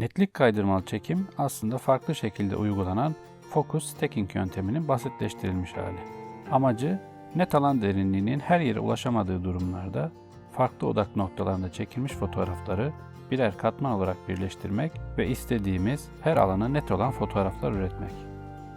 Netlik kaydırmalı çekim aslında farklı şekilde uygulanan focus stacking yönteminin basitleştirilmiş hali. Amacı net alan derinliğinin her yere ulaşamadığı durumlarda farklı odak noktalarında çekilmiş fotoğrafları birer katman olarak birleştirmek ve istediğimiz her alana net olan fotoğraflar üretmek.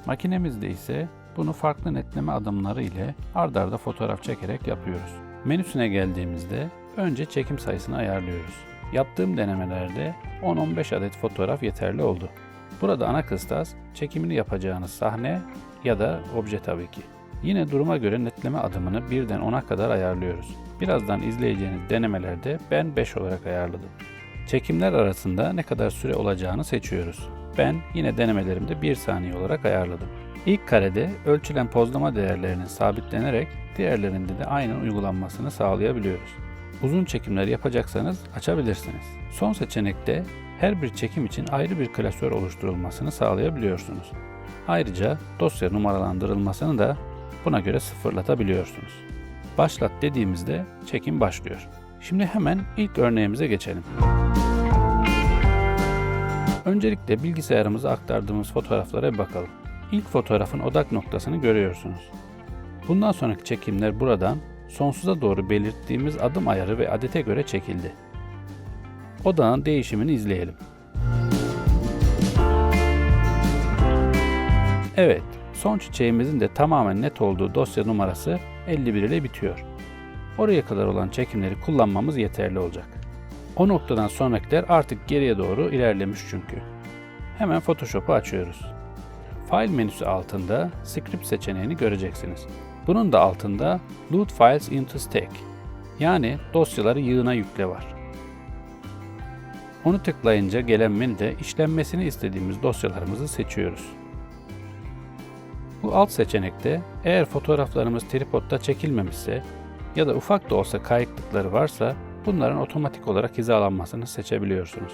Makinemizde ise bunu farklı netleme adımları ile ard arda fotoğraf çekerek yapıyoruz. Menüsüne geldiğimizde önce çekim sayısını ayarlıyoruz. Yaptığım denemelerde 10-15 adet fotoğraf yeterli oldu. Burada ana kıstas çekimini yapacağınız sahne ya da obje tabii ki. Yine duruma göre netleme adımını birden 10'a kadar ayarlıyoruz. Birazdan izleyeceğiniz denemelerde ben 5 olarak ayarladım. Çekimler arasında ne kadar süre olacağını seçiyoruz. Ben yine denemelerimde 1 saniye olarak ayarladım. İlk karede ölçülen pozlama değerlerinin sabitlenerek diğerlerinde de aynen uygulanmasını sağlayabiliyoruz. Uzun çekimler yapacaksanız açabilirsiniz. Son seçenekte her bir çekim için ayrı bir klasör oluşturulmasını sağlayabiliyorsunuz. Ayrıca dosya numaralandırılmasını da buna göre sıfırlatabiliyorsunuz. Başlat dediğimizde çekim başlıyor. Şimdi hemen ilk örneğimize geçelim. Öncelikle bilgisayarımıza aktardığımız fotoğraflara bir bakalım. İlk fotoğrafın odak noktasını görüyorsunuz. Bundan sonraki çekimler buradan sonsuza doğru belirttiğimiz adım ayarı ve adete göre çekildi. Odağın değişimini izleyelim. Evet, son çiçeğimizin de tamamen net olduğu dosya numarası 51 ile bitiyor. Oraya kadar olan çekimleri kullanmamız yeterli olacak. O noktadan sonrakiler artık geriye doğru ilerlemiş çünkü. Hemen Photoshop'u açıyoruz. File menüsü altında Script seçeneğini göreceksiniz. Bunun da altında Load Files into Stack yani dosyaları yığına yükle var. Onu tıklayınca gelen menüde işlenmesini istediğimiz dosyalarımızı seçiyoruz. Bu alt seçenekte eğer fotoğraflarımız tripodda çekilmemişse ya da ufak da olsa kayıklıkları varsa bunların otomatik olarak hizalanmasını seçebiliyorsunuz.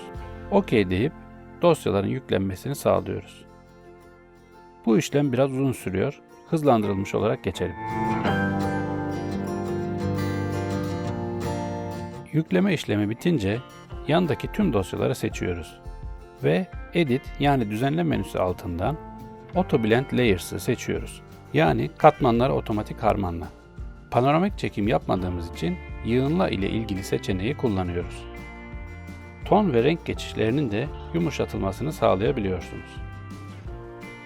OK deyip dosyaların yüklenmesini sağlıyoruz. Bu işlem biraz uzun sürüyor. Hızlandırılmış olarak geçelim. Yükleme işlemi bitince yandaki tüm dosyaları seçiyoruz ve Edit yani düzenle menüsü altından Auto Blend Layers'ı seçiyoruz. Yani katmanları otomatik harmanla. Panoramik çekim yapmadığımız için yığınla ile ilgili seçeneği kullanıyoruz. Ton ve renk geçişlerinin de yumuşatılmasını sağlayabiliyorsunuz.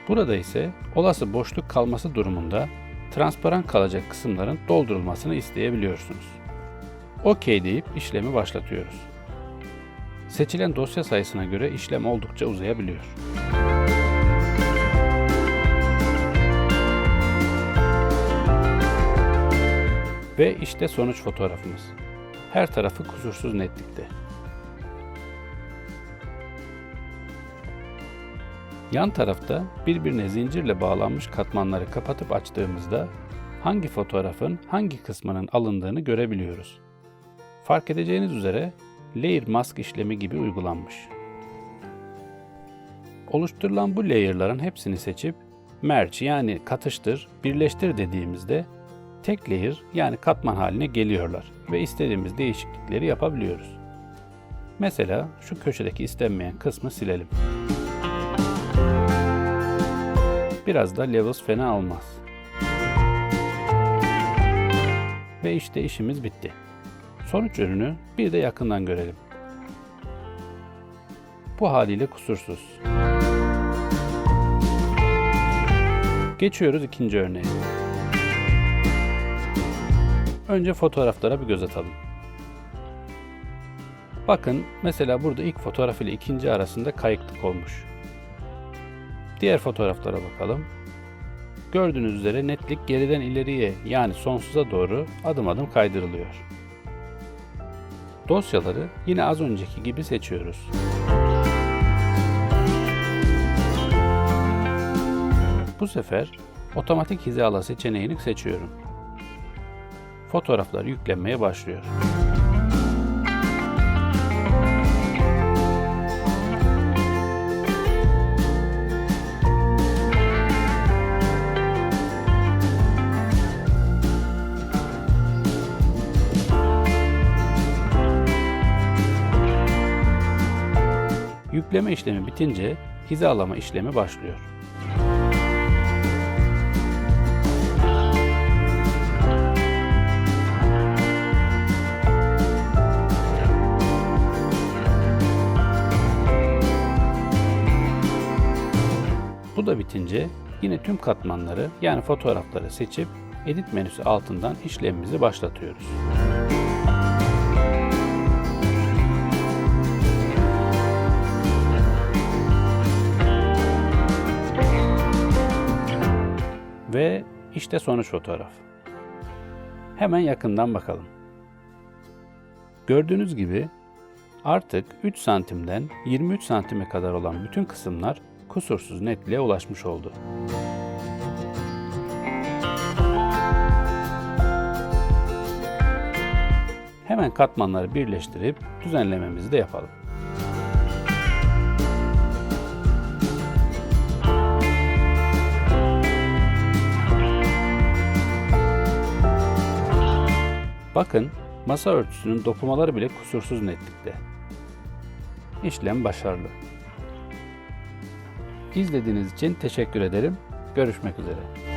Burada ise olası boşluk kalması durumunda transparan kalacak kısımların doldurulmasını isteyebiliyorsunuz. OK deyip işlemi başlatıyoruz. Seçilen dosya sayısına göre işlem oldukça uzayabiliyor. Ve işte sonuç fotoğrafımız. Her tarafı kusursuz netlikte. Yan tarafta birbirine zincirle bağlanmış katmanları kapatıp açtığımızda hangi fotoğrafın hangi kısmının alındığını görebiliyoruz. Fark edeceğiniz üzere layer mask işlemi gibi uygulanmış. Oluşturulan bu layer'ların hepsini seçip merge yani katıştır, birleştir dediğimizde tek layer yani katman haline geliyorlar ve istediğimiz değişiklikleri yapabiliyoruz. Mesela şu köşedeki istenmeyen kısmı silelim. Biraz da levels fena olmaz. Ve işte işimiz bitti. Sonuç ürünü bir de yakından görelim. Bu haliyle kusursuz. Geçiyoruz ikinci örneğe. Önce fotoğraflara bir göz atalım. Bakın mesela burada ilk fotoğraf ile ikinci arasında kayıklık olmuş. Diğer fotoğraflara bakalım. Gördüğünüz üzere netlik geriden ileriye yani sonsuza doğru adım adım kaydırılıyor. Dosyaları yine az önceki gibi seçiyoruz. Bu sefer otomatik hizala seçeneğini seçiyorum. Fotoğraflar yüklenmeye başlıyor. Yükleme işlemi bitince hizalama işlemi başlıyor. Bu da bitince yine tüm katmanları yani fotoğrafları seçip edit menüsü altından işlemimizi başlatıyoruz. Ve işte sonuç fotoğraf. Hemen yakından bakalım. Gördüğünüz gibi artık 3 santimden 23 santime kadar olan bütün kısımlar kusursuz netliğe ulaşmış oldu. Hemen katmanları birleştirip düzenlememizi de yapalım. Bakın masa örtüsünün dokumaları bile kusursuz netlikte. İşlem başarılı. İzlediğiniz için teşekkür ederim. Görüşmek üzere.